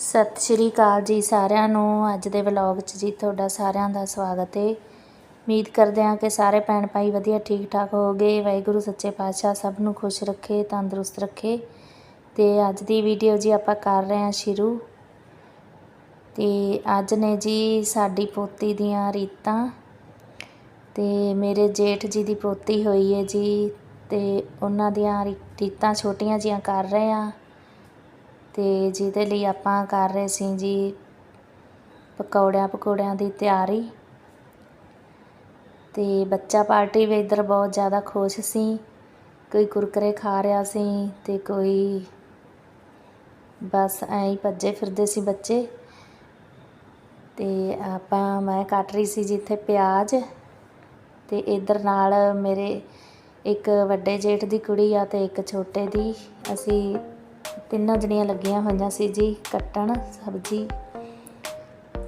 ਸਤਿ ਸ਼੍ਰੀ ਅਕਾਲ ਜੀ ਸਾਰਿਆਂ ਨੂੰ। ਅੱਜ ਦੇ ਵਲੌਗ 'ਚ ਜੀ ਤੁਹਾਡਾ ਸਾਰਿਆਂ ਦਾ ਸਵਾਗਤ ਹੈ ਉਮੀਦ ਕਰਦੇ ਹਾਂ ਕਿ ਸਾਰੇ ਭੈਣ ਭਾਈ ਵਧੀਆ ਠੀਕ ਠਾਕ ਹੋਗੇ ਵਾਹਿਗੁਰੂ, ਸੱਚੇ ਪਾਤਸ਼ਾਹ ਸਭ ਨੂੰ ਖੁਸ਼ ਰੱਖੇ, ਤੰਦਰੁਸਤ ਰੱਖੇ। ਤੇ ਅੱਜ ਦੀ ਵੀਡੀਓ ਜੀ ਆਪਾਂ ਕਰ ਰਹੇ ਹਾਂ ਸ਼ੁਰੂ। ਤੇ ਅੱਜ ਨੇ ਜੀ ਸਾਡੀ ਪੋਤੀ ਦੀਆਂ ਰੀਤਾਂ। ਤੇ ਮੇਰੇ ਜੇਠ ਜੀ ਦੀ ਪੋਤੀ ਹੋਈ ਹੈ ਜੀ। ਤੇ ਉਹਨਾਂ ਦੀਆਂ ਰੀਤਾਂ ਛੋਟੀਆਂ ਜੀਆਂ ਕਰ ਰਹੇ ਹਾਂ। ਅਤੇ ਜਿਹਦੇ ਲਈ ਆਪਾਂ ਕਰ ਰਹੇ ਸੀ ਜੀ ਪਕੌੜਿਆਂ ਪਕੌੜਿਆਂ ਦੀ ਤਿਆਰੀ। ਅਤੇ ਬੱਚਾ ਪਾਰਟੀ ਵੀ ਇੱਧਰ ਬਹੁਤ ਜ਼ਿਆਦਾ ਖੁਸ਼ ਸੀ। ਕੋਈ ਕੁਰਕਰੇ ਖਾ ਰਿਹਾ ਸੀ ਅਤੇ ਕੋਈ ਬਸ ਐਂ ਹੀ ਭੱਜੇ ਫਿਰਦੇ ਸੀ ਬੱਚੇ। ਅਤੇ ਆਪਾਂ, ਮੈਂ ਕੱਟ ਰਹੀ ਸੀ ਜਿੱਥੇ ਪਿਆਜ਼ ਅਤੇ ਇਧਰ ਨਾਲ ਮੇਰੇ ਇੱਕ ਵੱਡੇ ਜੇਠ ਦੀ ਕੁੜੀ ਆ ਅਤੇ ਇੱਕ ਛੋਟੇ ਦੀ। ਅਸੀਂ ਤਿੰਨਾਂ ਜਣੀਆਂ ਲੱਗੀਆਂ ਹੋਈਆਂ ਸੀ ਜੀ ਕੱਟਣ ਸਬਜ਼ੀ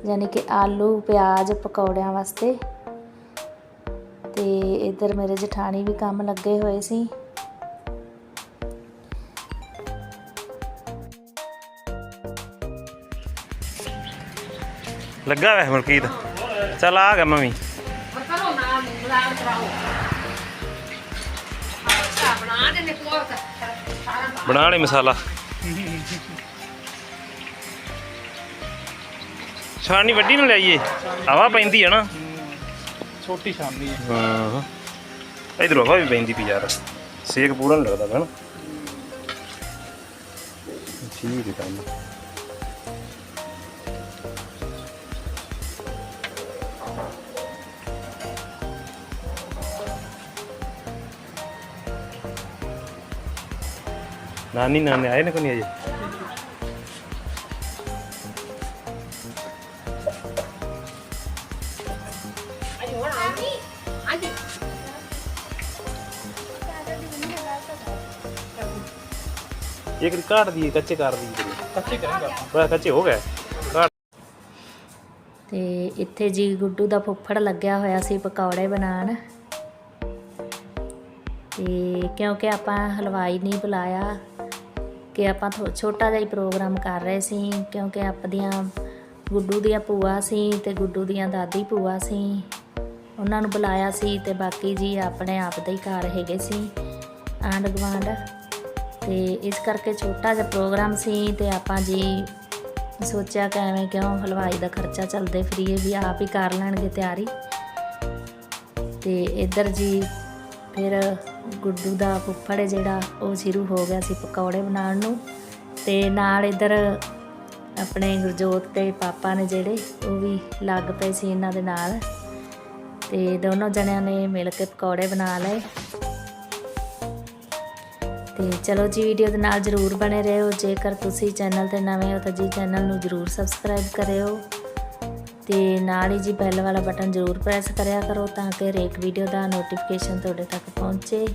ਯਾਨੀ ਕਿ ਆਲੂ ਪਿਆਜ਼ ਪਕੌੜਿਆਂ ਵਾਸਤੇ। ਤੇ ਇਧਰ ਮੇਰੇ ਜਠਾਣੀ ਵੀ ਕੰਮ ਲੱਗੇ ਹੋਏ ਸੀ। ਲੱਗਾ ਵੈ ਮਲਕੀਤ? ਚੱਲ ਆ ਗਿਆ ਮੰਮੀ। ਕਰੋ ਨਾ ਮੁਲਾਰ ਕਰਾਓ। ਅੱਛਾ ਬਣਾ ਦੇ ਨੇ ਕੋਲ। ਸਾਰਾ ਬਣਾ ਲਈ ਮਸਾਲਾ। ਛਾਣੀ ਵੱਡੀ ਨੂੰ ਲਿਆਈਏ। ਹਵਾ ਪੈਂਦੀ ਹੈ ਨਾ। ਛੋਟੀ ਸ਼ਾਮੀ ਹੈ ਹਾਂ। ਇਧਰ ਹਵਾ ਵੀ ਪੈਂਦੀ ਪਈ ਯਾਰ। ਸੇਕ ਪੂਰਾ ਨਹੀਂ ਲੱਗਦਾ ਹੈ ਨਾ ਠੀਕ ਹੈ ਕੰਮ। ਨਾਨੀ ਨਾਨੇ ਆਏ ਨੇ ਕੋਈ ਨਹੀਂ ਅਜੇ? ਆਂਦੀ ਇੱਕ ਕਾਟ ਦੀ ਕੱਚੇ ਕਰ ਦੀ ਕੱਚੇ ਕਰੇਗਾ ਬੜਾ ਕੱਚੇ ਹੋ ਗਏ। ਕਾਟ ਤੇ ਇੱਥੇ ਜੀ ਗੁੱਡੂ ਦਾ ਫੁੱਫੜ ਲੱਗਿਆ ਹੋਇਆ ਸੀ ਪਕੌੜੇ ਬਣਾਉਣ। ਤੇ ਕਿਉਂਕਿ ਆਪਾਂ ਹਲਵਾਈ ਨਹੀਂ ਬੁਲਾਇਆ ਕਿ ਆਪਾਂ ਥੋ- ਛੋਟਾ ਜਿਹਾ ਹੀ ਪ੍ਰੋਗਰਾਮ ਕਰ ਰਹੇ ਸੀ, ਕਿਉਂਕਿ ਆਪਦੀਆਂ ਗੁੱਡੂ ਦੀਆਂ ਭੂਆ ਸੀ ਤੇ ਗੁੱਡੂ ਦੀਆਂ ਦਾਦੀ ਭੂਆ ਸੀ। ਉਹਨਾਂ ਨੂੰ ਬੁਲਾਇਆ ਸੀ ਤੇ ਬਾਕੀ ਜੀ ਆਪਣੇ ਆਪ ਦੇ ਹੀ ਘਰ ਹੈਗੇ ਸੀ, ਆਂਢ ਗੁਆਂਢ। ਤੇ ਇਸ ਕਰਕੇ ਛੋਟਾ ਜਿਹਾ ਪ੍ਰੋਗਰਾਮ ਸੀ ਤੇ ਆਪਾਂ ਜੀ ਸੋਚਿਆ ਕਿ ਐਵੇਂ ਕਿਉਂ ਹਲਵਾਈ ਦਾ ਖਰਚਾ ਚੱਲਦੇ ਫਰੀਏ, ਵੀ ਆਪ ਹੀ ਕਰ ਲੈਣਗੇ ਤਿਆਰੀ। ਤੇ ਇੱਧਰ ਜੀ ਫਿਰ ਗੁੱਡੂ ਦਾ ਫੁੱਫੜ ਹੈ ਜਿਹੜਾ, ਉਹ ਸ਼ੁਰੂ ਹੋ ਗਿਆ ਸੀ ਪਕੌੜੇ ਬਣਾਉਣ ਨੂੰ ਤੇ ਨਾਲ ਇੱਧਰ ਆਪਣੇ ਗੁਰਜੋਤ ਤੇ ਪਾਪਾ ਨੇ ਜਿਹੜੇ, ਉਹ ਵੀ ਲੱਗ ਪਏ ਸੀ ਇਹਨਾਂ ਦੇ ਨਾਲ ਤੇ ਦੋਨੋਂ ਜਣਿਆਂ ਨੇ ਮਿਲ ਕੇ ਪਕੌੜੇ ਬਣਾ ਲਏ। ਤੇ ਚਲੋ ਜੀ, ਵੀਡੀਓ ਦੇ ਨਾਲ ਜਰੂਰ ਬਣੇ ਰਹੋ। ਜੇਕਰ ਤੁਸੀਂ ਚੈਨਲ ਤੇ ਨਵੇਂ ਹੋ ਤਾਂ ਜੀ ਚੈਨਲ ਨੂੰ ਜਰੂਰ ਸਬਸਕ੍ਰਾਈਬ ਕਰਿਓ। ਤੇ ਨਾਲ ਹੀ ਜੀ ਬੈਲ ਵਾਲਾ ਬਟਨ ਜਰੂਰ ਪ੍ਰੈਸ ਕਰਿਆ ਕਰੋ ਤਾਂ ਕਿ ਹਰੇਕ ਵੀਡੀਓ ਦਾ ਨੋਟੀਫਿਕੇਸ਼ਨ ਤੁਹਾਡੇ ਤੱਕ ਪਹੁੰਚੇ।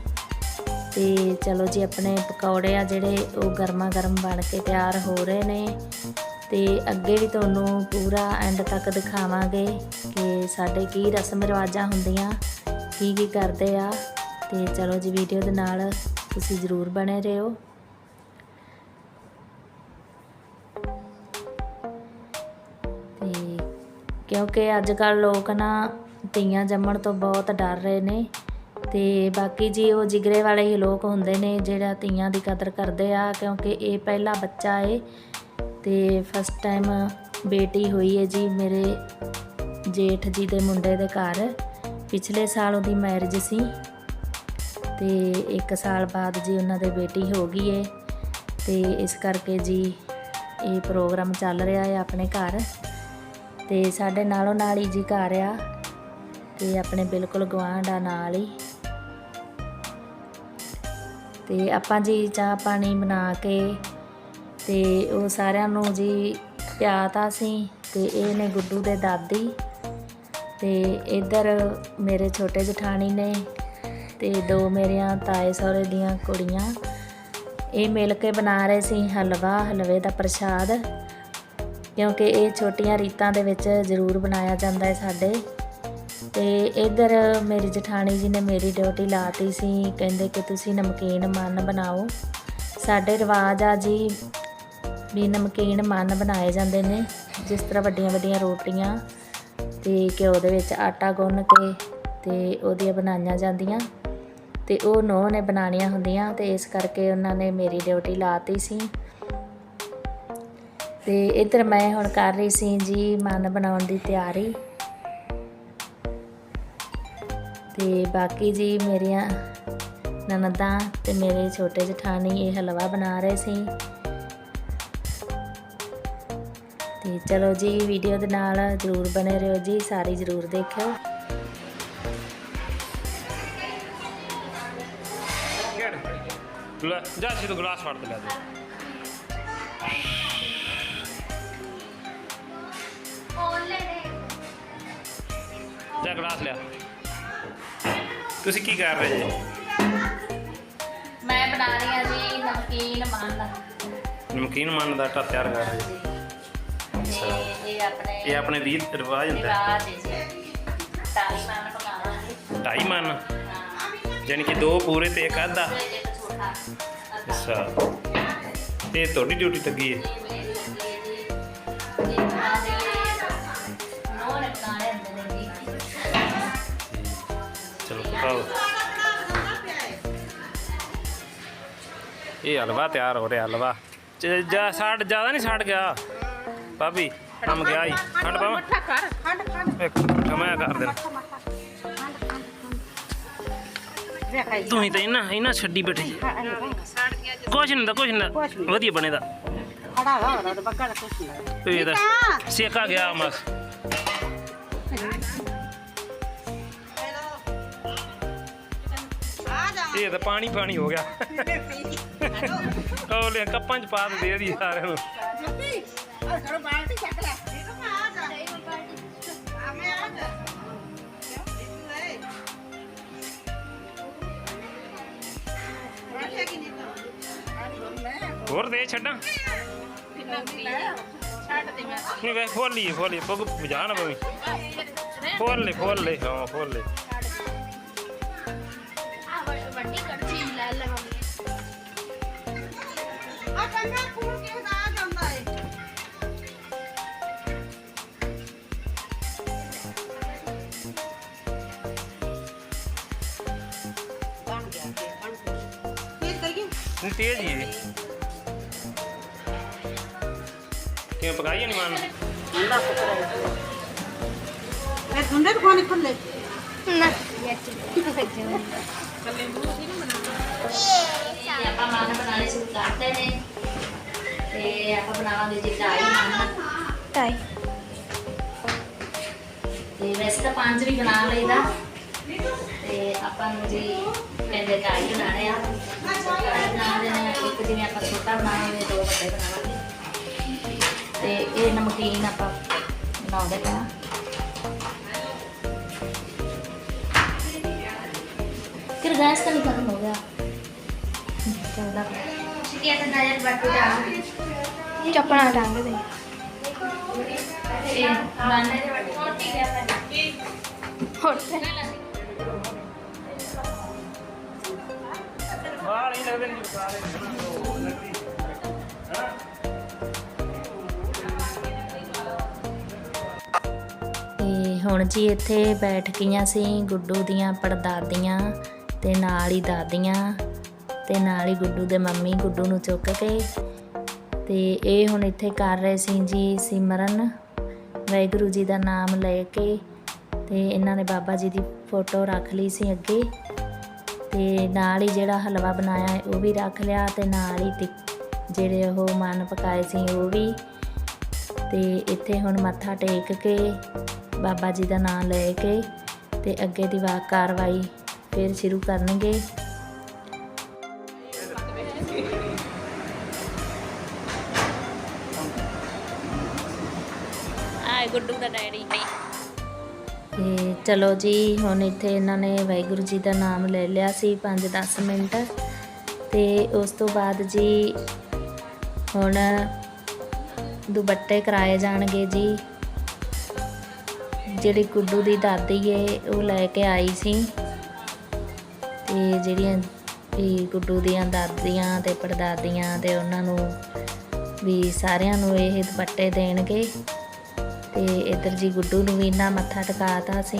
ਤੇ ਚਲੋ ਜੀ, ਆਪਣੇ ਪਕੌੜੇ ਆ ਜਿਹੜੇ ਉਹ ਗਰਮਾ ਗਰਮ ਬਣ ਕੇ ਤਿਆਰ ਹੋ ਰਹੇ ਨੇ। ਤੇ ਅੱਗੇ ਵੀ ਤੁਹਾਨੂੰ ਪੂਰਾ ਐਂਡ ਤੱਕ ਦਿਖਾਵਾਂਗੇ ਕਿ ਸਾਡੇ ਕੀ ਰਸਮ ਰਿਵਾਜਾਂ ਹੁੰਦੀਆਂ, ਕੀ ਕੀ ਕਰਦੇ ਆ। ਤੇ ਚਲੋ ਜੀ ਵੀਡੀਓ ਦੇ ਨਾਲ ਤੁਸੀਂ ਜ਼ਰੂਰ ਬਣੇ ਰਹੋ। ਕਿਉਂਕਿ ਅੱਜ ਕੱਲ ਲੋਕ ਨਾ ਧੀਆਂ ਜੰਮਣ ਤੋਂ ਬਹੁਤ ਡਰ ਰਹੇ ਨੇ ਤੇ ਬਾਕੀ ਜੀ ਉਹ ਜਿਗਰੇ ਵਾਲੇ ਹੀ ਲੋਕ ਹੁੰਦੇ ਨੇ ਜਿਹੜਾ ਧੀਆਂ ਦੀ ਕਦਰ ਕਰਦੇ ਆ ਕਿਉਂਕਿ ਇਹ ਪਹਿਲਾ ਬੱਚਾ ਏ ਤੇ ਫਸਟ ਟਾਈਮ ਬੇਟੀ ਹੋਈ ਹੈ ਜੀ ਮੇਰੇ ਜੇਠ ਜੀ ਦੇ ਮੁੰਡੇ ਦੇ ਘਰ। ਪਿਛਲੇ ਸਾਲ ਉਹਦੀ ਮੈਰਿਜ ਸੀ ਤੇ 1 ਸਾਲ ਬਾਅਦ ਜੀ ਉਹਨਾਂ ਦੇ ਬੇਟੀ ਹੋ ਗਈ ਏ ਤੇ ਇਸ ਕਰਕੇ ਜੀ ਇਹ ਪ੍ਰੋਗਰਾਮ ਚੱਲ ਰਿਹਾ ਹੈ ਆਪਣੇ ਘਰ। ਤੇ ਸਾਡੇ ਨਾਲੋਂ ਨਾਲ ਹੀ ਜੀ ਘਰ ਆ ਤੇ ਆਪਣੇ ਬਿਲਕੁਲ ਗਵਾਂਢ ਆ ਨਾਲ ਹੀ। ਤੇ ਆਪਾਂ ਜੀ ਚਾਹ ਪਾਣੀ ਬਣਾ ਕੇ ਤੇ ਉਹ ਸਾਰਿਆਂ ਨੂੰ ਜੀ ਪਿਆਤਾ ਸੀ ਤੇ ਇਹ ਨੇ ਗੁੱਡੂ ਦੇ ਦਾਦੀ ਤੇ ਇੱਧਰ ਮੇਰੇ ਛੋਟੇ ਜਠਾਣੀ ਨੇ ਤੇ ਦੋ ਮੇਰੀਆਂ ਤਾਏ ਸਹੁਰੇ ਦੀਆਂ ਕੁੜੀਆਂ। ਇਹ ਮਿਲ ਕੇ ਬਣਾ ਰਹੇ ਸੀ ਹਲਵਾ, ਹਲਵੇ ਦਾ ਪ੍ਰਸ਼ਾਦ ਕਿਉਂਕਿ ਇਹ ਛੋਟੀਆਂ ਰੀਤਾਂ ਦੇ ਵਿੱਚ ਜ਼ਰੂਰ ਬਣਾਇਆ ਜਾਂਦਾ ਹੈ ਸਾਡੇ। ਤੇ ਇੱਧਰ ਮੇਰੀ ਜਠਾਣੀ ਜੀ ਨੇ ਮੇਰੀ ਡਿਊਟੀ ਲਾਤੀ ਸੀ, ਕਹਿੰਦੇ ਕਿ ਤੁਸੀਂ ਨਮਕੀਨ ਮਨ ਬਣਾਓ। ਸਾਡੇ ਰਿਵਾਜ ਆ ਜੀ ਵੀ ਨਮਕੀਨ ਮਨ ਬਣਾਏ ਜਾਂਦੇ ਨੇ, ਜਿਸ ਤਰ੍ਹਾਂ ਵੱਡੀਆਂ ਵੱਡੀਆਂ ਰੋਟੀਆਂ ਤੇ ਘਿਓ ਦੇ ਵਿੱਚ ਆਟਾ ਗੁੰਨ ਕੇ ਤੇ ਉਹਦੀਆਂ ਬਣਾਈਆਂ ਜਾਂਦੀਆਂ। ਤੇ ਉਹ ਨੌ ਨੇ ਬਣਾਉਣੀਆਂ ਹੁੰਦੀਆਂ ਤੇ ਇਸ ਕਰਕੇ ਉਹਨਾਂ ਨੇ ਮੇਰੀ ਡਿਊਟੀ ਲਾਤੀ ਸੀ। ਤੇ ਇੱਧਰ ਮੈਂ ਹੁਣ ਕਰ ਰਹੀ ਸੀ ਜੀ ਮਨ ਬਣਾਉਣ ਦੀ ਤਿਆਰੀ। ਤੇ ਬਾਕੀ ਜੀ ਮੇਰੀਆਂ ਨਨਦਾਂ ਤੇ ਮੇਰੇ ਛੋਟੇ ਜਠਾਣੀ ਇਹ ਹਲਵਾ ਬਣਾ ਰਹੇ ਸੀ। ਤੇ ਚਲੋ ਜੀ ਵੀਡੀਓ ਦੇ ਨਾਲ ਜਰੂਰ ਬਣੇ ਰਹੋ ਜੀ, ਸਾਰੀ ਜਰੂਰ ਦੇਖਿਓ। ਲੈ, ਜਾ ਸੀ ਤੂੰ ਗਲਾਸ ਫੜ ਲੈ ਦੇ ਜਾ ਗਲਾਸ ਲਿਆ। ਤੁਸੀਂ ਕੀ ਕਰ ਰਹੇ ਜੀ? ਮੈਂ ਬਣਾ ਰਹੀ ਹਾਂ ਜੀ ਨਮਕੀਨ ਮਨ ਨਮਕੀਨ ਮਨ ਦਾ ਆਟਾ ਤਿਆਰ ਕਰ ਰਹੇ ਜੀ। ਤੇ ਇਹ ਆਪਣੇ ਇਹ ਆਪਣੇ ਰੀਤ ਰਿਵਾਜ ਹੁੰਦਾ ਹੈ। ਰਿਵਾਜ ਹੈ ਜੀ। ਤਾਲੀ ਮਨ ਪਕਾਵਾਂਗੇ ਢਾਈ ਮਨ? ਹਾਂ। ਯਾਨੀ ਕਿ ਦੋ ਪੂਰੇ ਤੇ ਇੱਕ ਅੱਧਾ? ਤੇ ਛੋਟਾ। ਅੱਛਾ। ਇਹ ਤੁਹਾਡੀ ਡਿਊਟੀ ਲੱਗੀ ਹੈ ਇਹ ਹਲਵਾ ਤਿਆਰ ਹੋ ਰਿਹਾ ਹਲਵਾ। ਜਾ ਸਾੜ ਜ਼ਿਆਦਾ ਨਹੀਂ ਸੜ ਗਿਆ। ਭਾਬੀ ਕੰਮ ਗਿਆ ਹੀ ਖੰਡ ਪਾਵਾਂ? ਇੱਕ ਮੈਂ ਕਰ ਦੇਣਾ। ਤੂੰ ਹੀ ਤਾਂ ਇਹਨਾਂ ਇਹਨਾਂ ਛੱਡੀ ਬੈਠੀ ਕੁਛ ਨਹੀਂ ਦਾ ਕੁਛ ਨਹੀਂ। ਵਧੀਆ ਬਣੇਦਾ। ਖੜਾ ਹੋ ਰਹਾ ਦਾ ਕੁਛ ਨਹੀਂ। ਇਹ ਤਾਂ ਸੇਕਾ ਗਿਆ ਮਸ ਇਹ ਤਾਂ ਪਾਣੀ ਪਾਣੀ ਹੋ ਗਿਆ। ਉਹ ਲੈ ਕੱਪਾਂ ਚ ਪਾ ਦੇ ਦੇ ਦੀ ਸਾਰਿਆਂ ਨੂੰ। ਜੱਪੀ ਆ ਕਰੋ ਬਾਲਟੀ ਚੱਕ ਲੈ। ਇਹ ਤਾਂ ਆ ਜਾ। ਆ ਮੈਂ ਆ ਜਾ। ਬੈਠੇ ਕਿ ਨਹੀਂ ਤਾਂ। ਹੋਰ ਦੇ ਛੱਡਾਂ। ਛੱਡ ਦੇ ਮੈਂ। ਨਹੀਂ ਵੇ ਖੋਲ ਖੋਲ ਲਈ ਪਗ ਬੁਝਾ ਨਾ ਪਵੀ ਖੋਲ ਲੈ ਖੋਲ ਲੈ ਹਾਂ ਖੋਲ ਲੈ। ਕਰੀਏ ਨਹੀਂ ਤੇਜ਼ ਹੀ ਹੈ ਕਿਵੇਂ ਪਕਾਈ ਨਹੀਂ ਮਾਨ ਠੰਡਾ ਪਕੜਾ ਇਹ ਗੁੰਡੇ ਤੋਂ ਪਾਣੀ ਖੁੱਲੇ ਤੇ ਆਪਾਂ ਮਨ ਬਣਾਉਣੇ ਸ਼ੁਰੂ ਕਰਦੇ ਨੇ ਤੇ ਆਪਾਂ ਬਣਾਵਾਂਗੇ ਜੀ ਢਾਈ ਮਨ ਢਾਈ ਤੇ ਵੈਸੇ ਤਾਂ ਪੰਜ ਵੀ ਬਣਾ ਲਈਦਾ ਤੇ ਆਪਾਂ ਨੂੰ ਜੀ ਕਹਿੰਦੇ ਢਾਈ ਬਣਾਣੇ ਆ ਢਾਈ ਬਣਾਉਂਦੇ ਨੇ ਇੱਕ ਜਿਵੇਂ ਆਪਾਂ ਛੋਟਾ ਬਣਾਵਾਂਗੇ ਦੋ। ਵੱਡੇ ਬਣਾਵਾਂਗੇ ਤੇ ਇਹ ਨਮਕੀਨ ਆਪਾਂ ਬਣਾਉਂਦੇ ਪਏ ਹਾਂ ਫਿਰ ਗੈਸ ਤਾਂ ਨਹੀਂ ਖਤਮ ਹੋ ਗਿਆ ਚੱਲਦਾ ਸ਼ਿਕਿਆ ਤਾਂ ਨਾਇਰ ਬੱਟੂ ਦਾ ਚੱਪਣਾ ਟੰਗ ਦੇ ਇਹ ਨਾਨੇ ਦੇ ਬੱਟੂ ਮੋਟੀ ਗਿਆ ਪਹਿਲਾਂ ਹੋਰ। ਵਾਹ ਨਹੀਂ ਲੱਗਦੇ ਨਹੀਂ ਸਾਰੇ ਤੇ ਹੁਣ ਜੀ ਇੱਥੇ ਬੈਠ ਗਈਆਂ ਸੀ ਗੁੱਡੂ ਦੀਆਂ ਪੜਦਾਦੀਆਂ ਤੇ ਨਾਲ ਹੀ ਦਾਦੀਆਂ ਤੇ ਨਾਲ ਹੀ ਗੁੱਡੂ ਦੇ ਮੰਮੀ ਗੁੱਡੂ ਨੂੰ ਚੁੱਕ ਕੇ ਤੇ ਇਹ ਹੁਣ ਇੱਥੇ ਕਰ ਰਹੇ ਸੀ ਜੀ ਸਿਮਰਨ। ਵਾਹਿਗੁਰੂ ਜੀ ਦਾ ਨਾਮ ਲੈ ਕੇ ਤੇ ਇਹਨਾਂ ਨੇ ਬਾਬਾ ਜੀ ਦੀ ਫੋਟੋ ਰੱਖ ਲਈ ਸੀ ਅੱਗੇ। ਤੇ ਨਾਲ ਹੀ ਜਿਹੜਾ ਹਲਵਾ ਬਣਾਇਆ ਹੈ, ਉਹ ਵੀ ਰੱਖ ਲਿਆ ਤੇ ਨਾਲ ਹੀ ਟਿਕ- ਜਿਹੜੇ ਉਹ ਮਨ ਪਕਾਏ ਸੀ, ਉਹ ਵੀ। ਤੇ ਇੱਥੇ ਹੁਣ ਮੱਥਾ ਟੇਕ ਕੇ ਬਾਬਾ ਜੀ ਦਾ ਨਾਮ ਲੈ ਕੇ ਤੇ ਅੱਗੇ ਦੀ ਵਾ, ਕਾਰਵਾਈ ਫਿਰ ਸ਼ੁਰੂ ਕਰਨਗੇ। ਆਏ ਗੁੱਡੂ ਦਾ ਡੈਡੀ। ਤੇ ਚਲੋ ਜੀ, ਹੁਣ ਇੱਥੇ ਇਹਨਾਂ ਨੇ ਵਾਹਿਗੁਰੂ ਜੀ ਦਾ ਨਾਮ ਲੈ ਲਿਆ ਸੀ 5-10 ਮਿੰਟ। ਤੇ ਉਸ ਤੋਂ ਬਾਅਦ ਜੀ ਹੁਣ ਦੁਪੱਟੇ ਕਰਾਏ ਜਾਣਗੇ ਜੀ। ਜਿਹੜੀ ਗੁੱਡੂ ਦੀ ਦਾਦੀ ਏ, ਉਹ ਲੈ ਕੇ ਆਈ ਸੀ। ਤੇ ਜਿਹੜੀਆਂ ਵੀ ਗੁੱਡੂ ਦੀਆਂ ਦਾਦੀਆਂ ਤੇ ਪੜਦਾਦੀਆਂ ਤੇ ਉਹਨਾਂ ਨੂੰ ਵੀ ਸਾਰਿਆਂ ਨੂੰ ਇਹ ਦੁਪੱਟੇ ਦੇਣਗੇ। ਤੇ ਇੱਧਰ ਜੀ ਗੁੱਡੂ ਨੂੰ ਵੀ ਨਾ ਮੱਥਾ ਟਿਕਾਤਾ ਸੀ।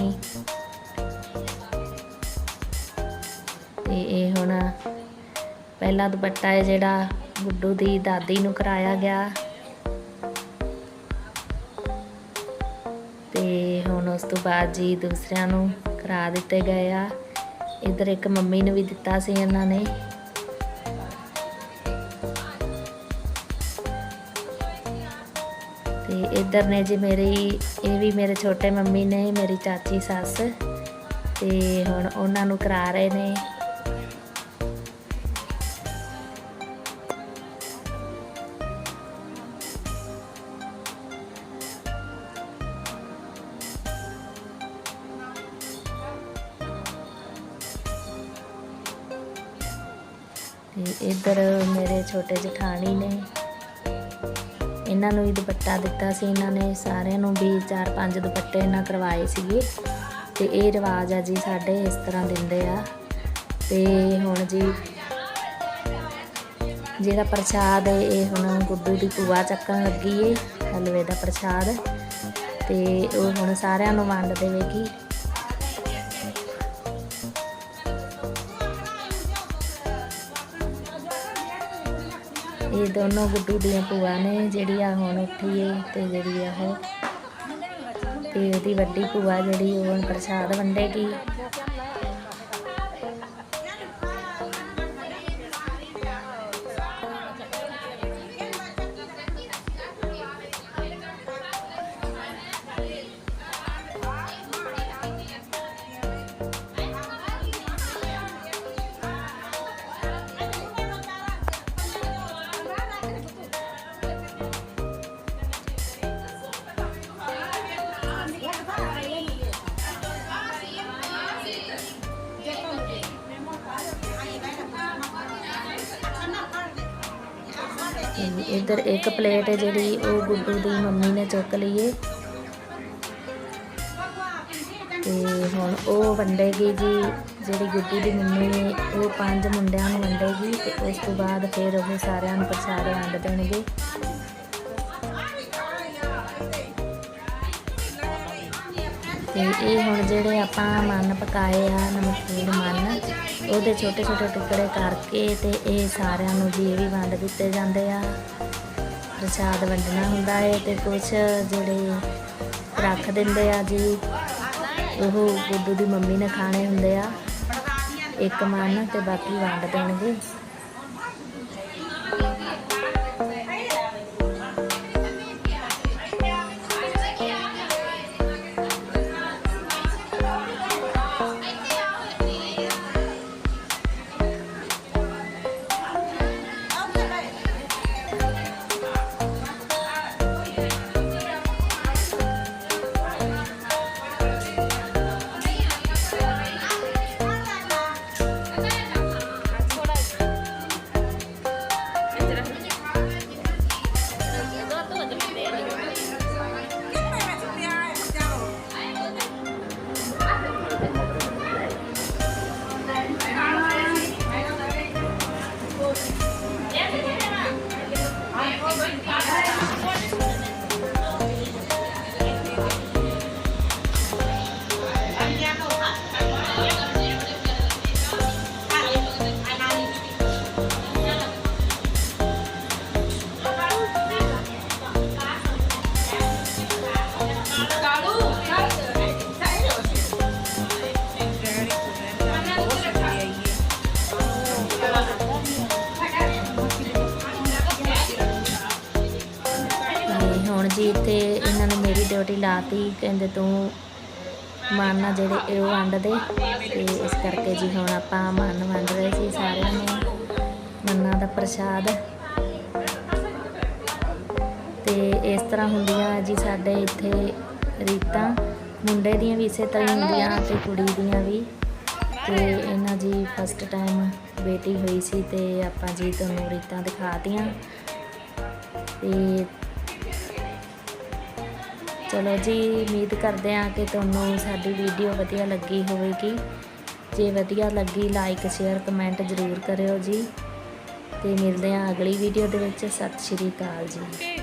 ਤੇ ਇਹ ਹੁਣ ਪਹਿਲਾ ਦੁਪੱਟਾ ਹੈ ਜਿਹੜਾ ਗੁੱਡੂ ਦੀ ਦਾਦੀ ਨੂੰ ਕਰਾਇਆ ਗਿਆ। ਤੇ ਹੁਣ ਉਸ ਤੋਂ ਬਾਅਦ ਜੀ ਦੂਸਰਿਆਂ ਨੂੰ ਕਰਾ ਦਿੱਤੇ ਗਏ ਆ। ਇੱਧਰ ਇੱਕ ਮੰਮੀ ਨੂੰ ਵੀ ਦਿੱਤਾ ਸੀ ਇਹਨਾਂ ਨੇ। ਇੱਧਰ ਨੇ ਜੀ ਮੇਰੀ, ਇਹ ਵੀ ਮੇਰੇ ਛੋਟੇ ਮੰਮੀ ਨੇ, ਮੇਰੀ ਚਾਚੀ, ਸੱਸ ਤੇ ਹੁਣ ਉਹਨਾਂ ਨੂੰ ਕਰਾ ਰਹੇ ਨੇ। ਤੇ ਇੱਧਰ ਮੇਰੇ ਛੋਟੇ ਜਠਾਣੀ ਨੇ। ਇਹਨਾਂ ਨੂੰ ਵੀ ਦੁਪੱਟਾ ਦਿੱਤਾ ਸੀ, ਇਹਨਾਂ ਨੇ ਸਾਰਿਆਂ ਨੂੰ ਵੀ ਚਾਰ ਪੰਜ ਦੁਪੱਟੇ ਇਹਨਾਂ ਕਰਵਾਏ ਸੀਗੇ। ਤੇ ਇਹ ਰਿਵਾਜ ਆ ਜੀ ਸਾਡੇ ਇਸ ਤਰ੍ਹਾਂ ਦਿੰਦੇ ਆ। ਤੇ ਹੁਣ ਜੀ ਜਿਹੜਾ ਪ੍ਰਸ਼ਾਦ ਹੈ, ਇਹ ਹੁਣ ਗੁੱਡੂ ਦੀ ਪੂਆ ਚੱਕਣ ਲੱਗੀ ਏ, ਹਲਵੇ ਦਾ ਪ੍ਰਸ਼ਾਦ। ਤੇ ਉਹ ਹੁਣ ਸਾਰਿਆਂ ਨੂੰ ਵੰਡ ਦੇਵੇਗੀ। ਇਹ ਦੋਨੋਂ ਗੁੱਡੂ ਦੀਆਂ ਭੂਆ ਨੇ ਜਿਹੜੀ ਆ ਹੁਣ ਉੱਠੀ ਏ ਤੇ ਜਿਹੜੀ ਆ ਉਹ ਤੇ ਉਹਦੀ ਵੱਡੀ ਭੂਆ ਜਿਹੜੀ ਉਹ ਹੁਣ ਪ੍ਰਸ਼ਾਦ ਵੰਡੇਗੀ। ਇੱਧਰ ਇੱਕ ਪਲੇਟ ਹੈ ਜਿਹੜੀ ਉਹ ਗੁੱਡੂ ਦੀ ਮੰਮੀ ਨੇ ਚੁੱਕ ਲਈ ਏ। ਤੇ ਹੁਣ ਉਹ ਵੰਡੇਗੀ ਜੀ, ਜਿਹੜੀ ਗੁੱਡੂ ਦੀ ਮੰਮੀ ਨੇ, ਉਹ ਪੰਜ ਮੁੰਡਿਆਂ ਨੂੰ ਵੰਡੇਗੀ ਤੇ ਉਸ ਤੋਂ ਬਾਅਦ ਫਿਰ ਉਹ ਸਾਰਿਆਂ ਨੂੰ ਪ੍ਰਸ਼ਾਦ ਵੰਡ ਦੇਣਗੇ। ਤੇ ਇਹ ਹੁਣ ਜਿਹੜੇ ਆਪਾਂ ਮਨ ਪਕਾਏ ਆ ਨਮਕੀਨ ਮਨ ਉਹਦੇ ਛੋਟੇ ਛੋਟੇ ਟੁਕੜੇ ਕਰਕੇ ਤੇ ਇਹ ਸਾਰਿਆਂ ਨੂੰ ਜੀ ਇਹ ਵੀ ਵੰਡ ਦਿੱਤੇ ਜਾਂਦੇ ਆ। ਪ੍ਰਸ਼ਾਦ ਵੰਡਣਾ ਹੁੰਦਾ ਹੈ ਤੇ ਕੁਝ ਜਿਹੜੇ ਰੱਖ ਦਿੰਦੇ ਆ ਜੀ, ਉਹ ਗੁੱਡੂ ਦੀ ਮੰਮੀ ਨੇ ਖਾਣੇ ਹੁੰਦੇ ਆ। ਇੱਕ ਮਨ ਤੇ ਬਾਕੀ ਵੰਡ ਦੇਣਗੇ। ਕਹਿੰਦੇ ਤੂੰ ਮਾਨਾ ਜਿਹੜੇ ਇਹ ਉਹ ਵੰਡ ਦੇ ਤੇ ਇਸ ਕਰਕੇ ਜੀ ਹੁਣ ਆਪਾਂ ਮਨ ਵੰਡ ਰਹੇ ਸੀ ਸਾਰਿਆਂ ਨੂੰ, ਮੰਨਾ ਦਾ ਪ੍ਰਸ਼ਾਦ। ਤੇ ਇਸ ਤਰ੍ਹਾਂ ਹੁੰਦੀਆਂ ਜੀ ਸਾਡੇ ਇੱਥੇ ਰੀਤਾਂ, ਮੁੰਡੇ ਦੀਆਂ ਵੀ ਇਸੇ ਤਰ੍ਹਾਂ ਹੀ ਹੁੰਦੀਆਂ ਤੇ ਕੁੜੀ ਦੀਆਂ ਵੀ। ਤੇ ਇਹਨਾਂ ਜੀ ਫਸਟ ਟਾਈਮ ਬੇਟੀ ਹੋਈ ਸੀ ਤੇ ਆਪਾਂ ਜੀ ਤੁਹਾਨੂੰ ਰੀਤਾਂ ਦਿਖਾਤੀਆਂ ਤੇ ਚਲੋ ਜੀ, ਉਮੀਦ ਕਰਦੇ ਹਾਂ ਕਿ ਤੁਹਾਨੂੰ ਸਾਡੀ ਵੀਡੀਓ ਵਧੀਆ ਲੱਗੀ ਹੋਵੇਗੀ। ਜੇ ਵਧੀਆ ਲੱਗੀ ਲਾਈਕ ਸ਼ੇਅਰ ਕਮੈਂਟ ਜ਼ਰੂਰ ਕਰਿਓ ਜੀ। ਤੇ ਮਿਲਦੇ ਹਾਂ ਅਗਲੀ ਵੀਡੀਓ ਦੇ ਵਿੱਚ। ਸਤਿ ਸ਼੍ਰੀ ਅਕਾਲ ਜੀ।